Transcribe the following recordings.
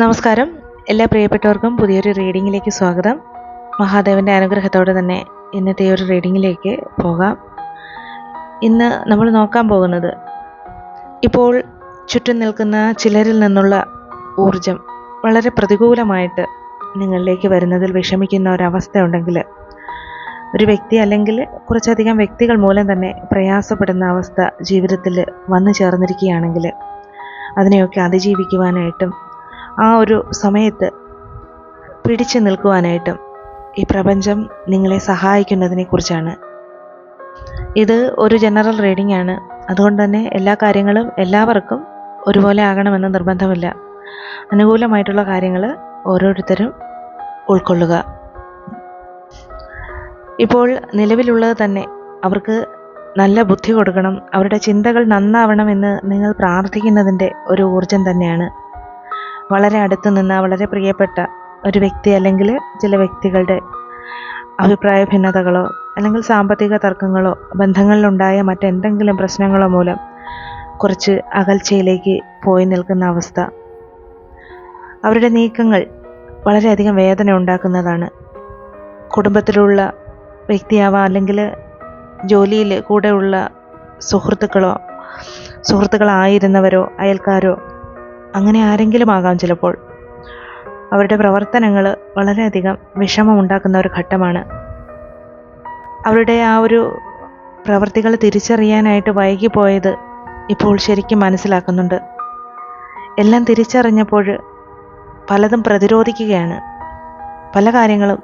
നമസ്കാരം. എല്ലാ പ്രിയപ്പെട്ടവർക്കും പുതിയൊരു റീഡിങ്ങിലേക്ക് സ്വാഗതം. മഹാദേവന്റെ അനുഗ്രഹത്തോടെ തന്നെ ഇന്നത്തെ ഒരു റീഡിങ്ങിലേക്ക് പോകാം. ഇന്ന് നമ്മൾ നോക്കാൻ പോകുന്നത് ഇപ്പോൾ ചുറ്റും നിൽക്കുന്ന ചിലരിൽ നിന്നുള്ള ഊർജം വളരെ പ്രതികൂലമായിട്ട് നിങ്ങളിലേക്ക് വരുന്നതിൽ വിഷമിക്കുന്ന ഒരവസ്ഥ ഉണ്ടെങ്കിൽ ഒരു വ്യക്തി അല്ലെങ്കിൽ കുറച്ചധികം വ്യക്തികൾ മൂലം തന്നെ പ്രയാസപ്പെടുന്ന അവസ്ഥ ജീവിതത്തിൽ വന്നു ചേർന്നിരിക്കുകയാണെങ്കിൽ അതിനെയൊക്കെ അതിജീവിക്കുവാനായിട്ടും ആ ഒരു സമയത്ത് പിടിച്ചു നിൽക്കുവാനായിട്ടും ഈ പ്രപഞ്ചം നിങ്ങളെ സഹായിക്കുന്നതിനെക്കുറിച്ചാണ് ഇത് ഒരു ജനറൽ റീഡിംഗ് ആണ്. അതുകൊണ്ട് തന്നെ എല്ലാ കാര്യങ്ങളും എല്ലാവർക്കും ഒരുപോലെ ആകണമെന്ന് നിർബന്ധമില്ല. അനുകൂലമായിട്ടുള്ള കാര്യങ്ങൾ ഓരോരുത്തരും ഉൾക്കൊള്ളുക. ഇപ്പോൾ നിലവിലുള്ളത് തന്നെ അവർക്ക് നല്ല ബുദ്ധി കൊടുക്കണം അവരുടെ ചിന്തകൾ നന്നാവണം എന്ന് നിങ്ങൾ പ്രാർത്ഥിക്കുന്നതിന്റെ ഒരു ഊർജം തന്നെയാണ്. വളരെ അടുത്ത് നിന്ന് വളരെ പ്രിയപ്പെട്ട ഒരു വ്യക്തി അല്ലെങ്കിൽ ചില വ്യക്തികളുടെ അഭിപ്രായ ഭിന്നതകളോ അല്ലെങ്കിൽ സാമ്പത്തിക തർക്കങ്ങളോ ബന്ധങ്ങളിലുണ്ടായ മറ്റെന്തെങ്കിലും പ്രശ്നങ്ങളോ മൂലം കുറച്ച് അകൽച്ചയിലേക്ക് പോയി നിൽക്കുന്ന അവസ്ഥ. അവരുടെ നീക്കങ്ങൾ വളരെയധികം വേദന ഉണ്ടാക്കുന്നതാണ്. കുടുംബത്തിലുള്ള വ്യക്തിയാവാം അല്ലെങ്കിൽ ജോലിയിൽ കൂടെയുള്ള സുഹൃത്തുക്കളോ സുഹൃത്തുക്കളായിരുന്നവരോ അയൽക്കാരോ അങ്ങനെ ആരെങ്കിലും ആകാം ചിലപ്പോൾ. അവരുടെ പ്രവർത്തനങ്ങൾ വളരെയധികം വിഷമമുണ്ടാക്കുന്ന ഒരു ഘട്ടമാണ്. അവരുടെ ആ ഒരു പ്രവർത്തികൾ തിരിച്ചറിയാനായിട്ട് വൈകിപ്പോയത് ഇപ്പോൾ ശരിക്കും മനസ്സിലാക്കുന്നുണ്ട്. എല്ലാം തിരിച്ചറിഞ്ഞപ്പോൾ പലതും പ്രതിരോധിക്കുകയാണ്. പല കാര്യങ്ങളും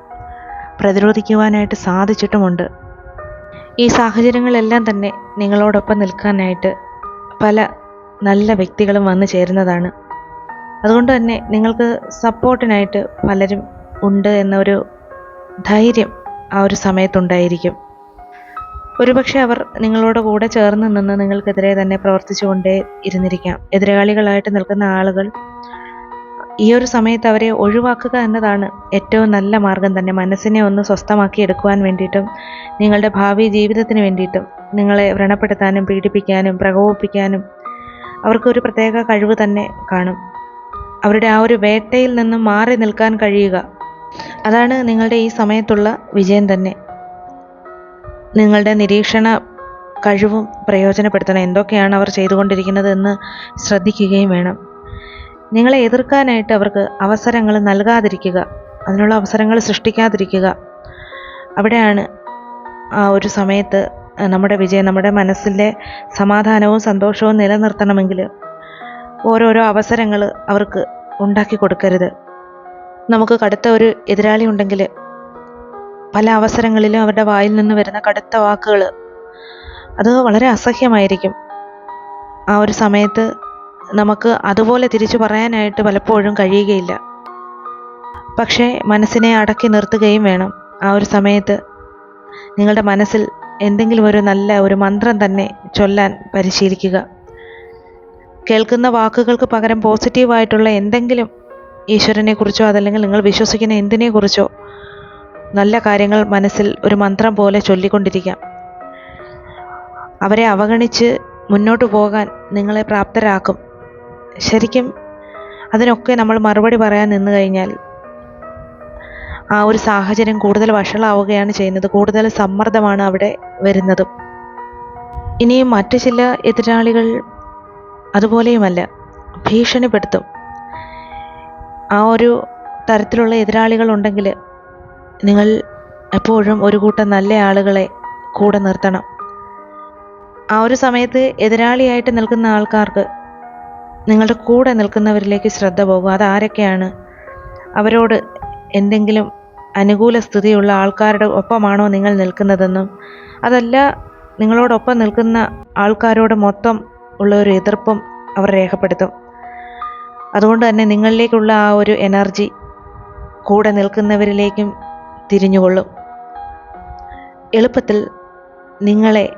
പ്രതിരോധിക്കുവാനായിട്ട് സാധിച്ചിട്ടുമുണ്ട്. ഈ സാഹചര്യങ്ങളെല്ലാം തന്നെ നിങ്ങളോടൊപ്പം നിൽക്കാനായിട്ട് പല നല്ല വ്യക്തികളും വന്നു ചേരുന്നതാണ്. അതുകൊണ്ട് തന്നെ നിങ്ങൾക്ക് സപ്പോർട്ടിനായിട്ട് പലരും ഉണ്ട് എന്നൊരു ധൈര്യം ആ ഒരു സമയത്തുണ്ടായിരിക്കും. ഒരുപക്ഷെ അവർ നിങ്ങളോട് കൂടെ ചേർന്ന് നിന്ന് നിങ്ങൾക്കെതിരെ തന്നെ പ്രവർത്തിച്ചുകൊണ്ടേ ഇരുന്നിരിക്കാം. എതിരാളികളായിട്ട് നിൽക്കുന്ന ആളുകൾ ഈ ഒരു സമയത്ത് അവരെ ഒഴിവാക്കുക എന്നതാണ് ഏറ്റവും നല്ല മാർഗം തന്നെ. മനസ്സിനെ ഒന്ന് സ്വസ്ഥമാക്കി എടുക്കുവാൻ വേണ്ടിയിട്ടും നിങ്ങളുടെ ഭാവി ജീവിതത്തിന് വേണ്ടിയിട്ടും നിങ്ങളെ വ്രണപ്പെടുത്താനും പീഡിപ്പിക്കാനും പ്രകോപിപ്പിക്കാനും അവർക്കൊരു പ്രത്യേക കഴിവ് തന്നെ കാണും. അവരുടെ ആ ഒരു വേട്ടയിൽ നിന്ന് മാറി നിൽക്കാൻ കഴിയുക. അതാണ് നിങ്ങളുടെ ഈ സമയത്തുള്ള വിജയം തന്നെ. നിങ്ങളുടെ നിരീക്ഷണ കഴിവും പ്രയോജനപ്പെടുത്തണം. എന്തൊക്കെയാണ് അവർ ചെയ്തുകൊണ്ടിരിക്കുന്നത് എന്ന് ശ്രദ്ധിക്കുകയും വേണം. നിങ്ങളെ എതിർക്കാനായിട്ട് അവർക്ക് അവസരങ്ങൾ നൽകാതിരിക്കുക. അതിനുള്ള അവസരങ്ങൾ സൃഷ്ടിക്കാതിരിക്കുക. അവിടെയാണ് ആ ഒരു സമയത്ത് നമ്മുടെ വിജയം നമ്മുടെ മനസ്സിന്റെ സമാധാനവും സന്തോഷവും നിലനിർത്തണമെങ്കിൽ ഓരോരോ അവസരങ്ങൾ അവർക്ക് ഉണ്ടാക്കി കൊടുക്കരുത്. നമുക്ക് കടുത്ത ഒരു എതിരാളി ഉണ്ടെങ്കിൽ പല അവസരങ്ങളിലും അവരുടെ വായിൽ നിന്ന് വരുന്ന കടുത്ത വാക്കുകൾ അത് വളരെ അസഹ്യമായിരിക്കും. ആ ഒരു സമയത്ത് നമുക്ക് അതുപോലെ തിരിച്ചു പറയാനായിട്ട് പലപ്പോഴും കഴിയുകയില്ല. പക്ഷേ മനസ്സിനെ അടക്കി നിർത്തുകയും വേണം. ആ ഒരു സമയത്ത് നിങ്ങളുടെ മനസ്സിൽ എന്തെങ്കിലും ഒരു നല്ല ഒരു മന്ത്രം തന്നെ ചൊല്ലാൻ പരിശീലിക്കുക. കേൾക്കുന്ന വാക്കുകൾക്ക് പകരം പോസിറ്റീവായിട്ടുള്ള എന്തെങ്കിലും ഈശ്വരനെക്കുറിച്ചോ അതല്ലെങ്കിൽ നിങ്ങൾ വിശ്വസിക്കുന്ന എന്തിനെക്കുറിച്ചോ നല്ല കാര്യങ്ങൾ മനസ്സിൽ ഒരു മന്ത്രം പോലെ ചൊല്ലിക്കൊണ്ടിരിക്കാം. അവരെ അവഗണിച്ച് മുന്നോട്ട് പോകാൻ നിങ്ങളെ പ്രാപ്തരാക്കും. ശരിക്കും അതിനൊക്കെ നമ്മൾ മറുപടി പറയാൻ നിന്നു കഴിഞ്ഞാൽ ആ ഒരു സാഹചര്യം കൂടുതൽ വഷളാവുകയാണ് ചെയ്യുന്നത്. കൂടുതൽ സമ്മർദ്ദമാണ് അവിടെ വരുന്നതും. ഇനിയും മറ്റു ചില എതിരാളികൾ അതുപോലെയുമല്ല ഭീഷണിപ്പെടുത്തും. ആ ഒരു തരത്തിലുള്ള എതിരാളികൾ ഉണ്ടെങ്കിൽ നിങ്ങൾ എപ്പോഴും ഒരു കൂട്ടം നല്ല ആളുകളെ കൂടെ നിർത്തണം. ആ ഒരു സമയത്ത് എതിരാളിയായിട്ട് നിൽക്കുന്ന ആൾക്കാർക്ക് നിങ്ങളുടെ കൂടെ നിൽക്കുന്നവരിലേക്ക് ശ്രദ്ധ പോകും. അതാരൊക്കെയാണ് അവരോട് എന്തെങ്കിലും അനുകൂല സ്ഥിതിയുള്ള ആൾക്കാരുടെ ഒപ്പമാണോ നിങ്ങൾ നിൽക്കുന്നതെന്നും അതല്ല നിങ്ങളോടൊപ്പം നിൽക്കുന്ന ആൾക്കാരോട് മൊത്തം ഉള്ള ഒരു എതിർപ്പും അവർ രേഖപ്പെടുത്തും. അതുകൊണ്ട് തന്നെ നിങ്ങളിലേക്കുള്ള ആ ഒരു എനർജി കൂടെ നിൽക്കുന്നവരിലേക്കും തിരിഞ്ഞുകൊള്ളും. എളുപ്പത്തിൽ നിങ്ങളെ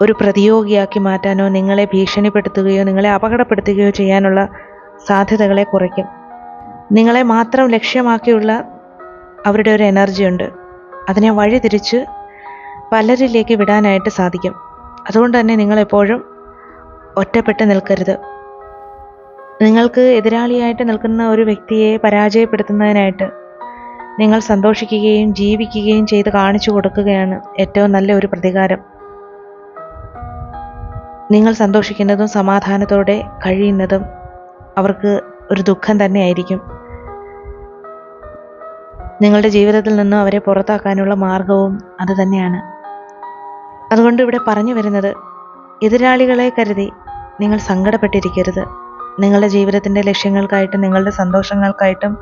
ഒരു പ്രതിയോഗിയാക്കി മാറ്റാനോ നിങ്ങളെ ഭീഷണിപ്പെടുത്തുകയോ നിങ്ങളെ അപകടപ്പെടുത്തുകയോ ചെയ്യാനുള്ള സാധ്യതകളെ കുറയ്ക്കും. നിങ്ങളെ മാത്രം ലക്ഷ്യമാക്കിയുള്ള അവരുടെ ഒരു എനർജി ഉണ്ട്. അതിനെ വഴിതിരിച്ച് പലരിലേക്ക് വിടാനായിട്ട് സാധിക്കും. അതുകൊണ്ട് തന്നെ നിങ്ങളെപ്പോഴും ഒറ്റപ്പെട്ട് നിൽക്കരുത്. നിങ്ങൾക്ക് എതിരാളിയായിട്ട് നിൽക്കുന്ന ഒരു വ്യക്തിയെ പരാജയപ്പെടുത്തുന്നതിനായിട്ട് നിങ്ങൾ സന്തോഷിക്കുകയും ജീവിക്കുകയും ചെയ്ത് കാണിച്ചു കൊടുക്കുകയാണ് ഏറ്റവും നല്ല ഒരു പ്രതികാരം. നിങ്ങൾ സന്തോഷിക്കുന്നതും സമാധാനത്തോടെ കഴിയുന്നതും അവർക്ക് ഒരു ദുഃഖം തന്നെയായിരിക്കും നിങ്ങളുടെ ജീവിതത്തിൽ നിന്നും അവരെ പുറത്താക്കാനുള്ള മാർഗവും അത് തന്നെയാണ്. അതുകൊണ്ട് ഇവിടെ പറഞ്ഞു വരുന്നത് എതിരാളികളെ കരുതി നിങ്ങൾ സങ്കടപ്പെട്ടിരിക്കരുത്. നിങ്ങളുടെ ജീവിതത്തിന്റെ ലക്ഷ്യങ്ങൾക്കായിട്ടും നിങ്ങളുടെ സന്തോഷങ്ങൾക്കായിട്ടും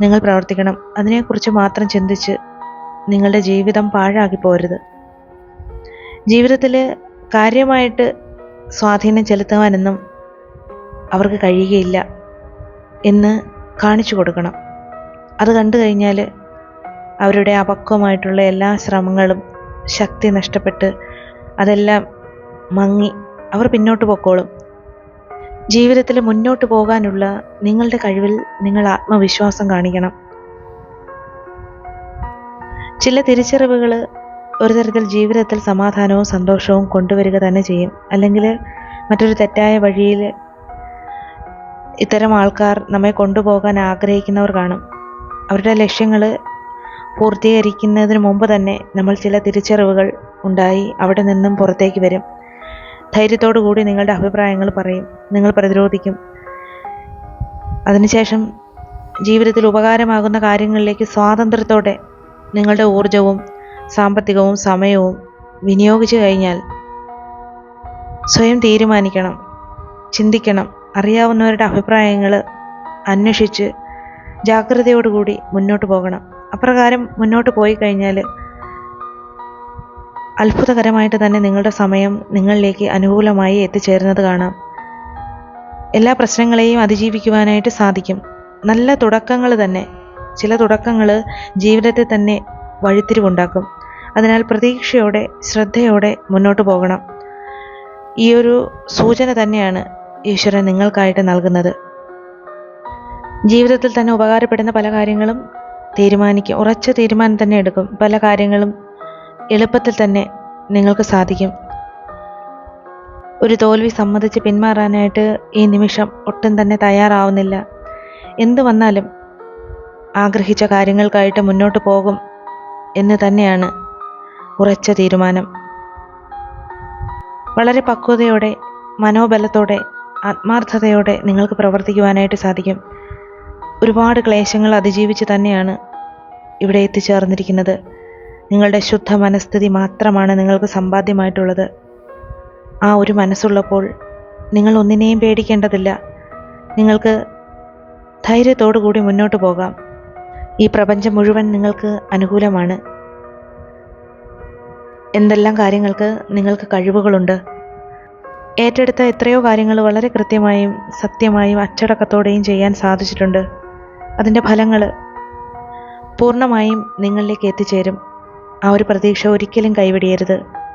നിങ്ങൾ പ്രവർത്തിക്കണം. അതിനെക്കുറിച്ച് മാത്രം ചിന്തിച്ച് നിങ്ങളുടെ ജീവിതം പാഴാക്കി പോരുത് ജീവിതത്തിൽ കാര്യമായിട്ട് സ്വാധീനം ചെലുത്തുവാനൊന്നും അവർക്ക് കഴിയുകയില്ല എന്ന് കാണിച്ചു കൊടുക്കണം. അത് കണ്ടു കഴിഞ്ഞാൽ അവരുടെ അപക്വമായിട്ടുള്ള എല്ലാ ശ്രമങ്ങളും ശക്തി നഷ്ടപ്പെട്ട് അതെല്ലാം മങ്ങി അവർ പിന്നോട്ട് പൊക്കോളും. ജീവിതത്തിൽ മുന്നോട്ട് പോകാനുള്ള നിങ്ങളുടെ കഴിവിൽ നിങ്ങൾ ആത്മവിശ്വാസം കാണിക്കണം. ചില തിരിച്ചറിവുകൾ ഒരു തരത്തിൽ ജീവിതത്തിൽ സമാധാനവും സന്തോഷവും കൊണ്ടുവരിക തന്നെ ചെയ്യും. അല്ലെങ്കിൽ മറ്റൊരു തെറ്റായ വഴിയിൽ ഇത്തരം ആൾക്കാർ നമ്മെ കൊണ്ടുപോകാൻ ആഗ്രഹിക്കുന്നവർ കാണും. അവരുടെ ലക്ഷ്യങ്ങൾ പൂർത്തീകരിക്കുന്നതിന് മുമ്പ് തന്നെ നമ്മൾ ചില തിരിച്ചറിവുകൾ ഉണ്ടായി അവിടെ നിന്നും പുറത്തേക്ക് വരും. ധൈര്യത്തോടു കൂടി നിങ്ങളുടെ അഭിപ്രായങ്ങൾ പറയും. നിങ്ങൾ പ്രതിരോധിക്കും. അതിനുശേഷം ജീവിതത്തിൽ ഉപകാരമാകുന്ന കാര്യങ്ങളിലേക്ക് സ്വാതന്ത്ര്യത്തോടെ നിങ്ങളുടെ ഊർജവും സാമ്പത്തികവും സമയവും വിനിയോഗിച്ചു കഴിഞ്ഞാൽ സ്വയം തീരുമാനിക്കണം ചിന്തിക്കണം അറിയാവുന്നവരുടെ അഭിപ്രായങ്ങൾ അന്വേഷിച്ച് ജാഗ്രതയോടുകൂടി മുന്നോട്ട് പോകണം. അപ്രകാരം മുന്നോട്ട് പോയി കഴിഞ്ഞാൽ അത്ഭുതകരമായിട്ട് തന്നെ നിങ്ങളുടെ സമയം നിങ്ങളിലേക്ക് അനുകൂലമായി എത്തിച്ചേരുന്നത് കാണാം. എല്ലാ പ്രശ്നങ്ങളെയും അതിജീവിക്കുവാനായിട്ട് സാധിക്കും. നല്ല തുടക്കങ്ങൾ തന്നെ ചില തുടക്കങ്ങൾ ജീവിതത്തെ തന്നെ വഴിത്തിരിവുണ്ടാക്കും. അതിനാൽ പ്രതീക്ഷയോടെ ശ്രദ്ധയോടെ മുന്നോട്ട് പോകണം. ഈ ഒരു സൂചന തന്നെയാണ് ഈശ്വരൻ നിങ്ങൾക്കായിട്ട് നൽകുന്നത്. ജീവിതത്തിൽ തന്നെ ഉപകാരപ്പെടുന്ന പല കാര്യങ്ങളും തീരുമാനിക്കും. ഉറച്ച തീരുമാനം തന്നെ എടുക്കും. പല കാര്യങ്ങളും എളുപ്പത്തിൽ തന്നെ നിങ്ങൾക്ക് സാധിക്കും. ഒരു തോൽവി സമ്മതിച്ച് പിന്മാറാനായിട്ട് ഈ നിമിഷം ഒട്ടും തന്നെ തയ്യാറാവുന്നില്ല. എന്തു വന്നാലും ആഗ്രഹിച്ച കാര്യങ്ങൾക്കായിട്ട് മുന്നോട്ട് പോകും എന്ന് തന്നെയാണ് ഉറച്ച തീരുമാനം. വളരെ പക്വതയോടെ മനോബലത്തോടെ ആത്മാർത്ഥതയോടെ നിങ്ങൾക്ക് പ്രവർത്തിക്കുവാനായിട്ട് സാധിക്കും. ഒരുപാട് ക്ലേശങ്ങൾ അതിജീവിച്ച് തന്നെയാണ് ഇവിടെ എത്തിച്ചേർന്നിരിക്കുന്നത്. നിങ്ങളുടെ ശുദ്ധ മനസ്ഥിതി മാത്രമാണ് നിങ്ങൾക്ക് സമ്പാദ്യമായിട്ടുള്ളത്. ആ ഒരു മനസ്സുള്ളപ്പോൾ നിങ്ങൾ ഒന്നിനെയും പേടിക്കേണ്ടതില്ല. നിങ്ങൾക്ക് ധൈര്യത്തോടു കൂടി മുന്നോട്ട് പോകാം. ഈ പ്രപഞ്ചം മുഴുവൻ നിങ്ങൾക്ക് അനുകൂലമാണ്. എന്തെല്ലാം കാര്യങ്ങൾക്ക് നിങ്ങൾക്ക് കഴിവുകളുണ്ട്? ഏറ്റെടുത്ത എത്രയോ കാര്യങ്ങൾ വളരെ കൃത്യമായും സത്യമായും അച്ചടക്കത്തോടെയും ചെയ്യാൻ സാധിച്ചിട്ടുണ്ട്. അതിന്റെ ഫലങ്ങൾ പൂർണമായും നിങ്ങളിലേക്ക് എത്തിച്ചേരും. ആ ഒരു പ്രതീക്ഷ ഒരിക്കലും കൈവിടിയരുത്.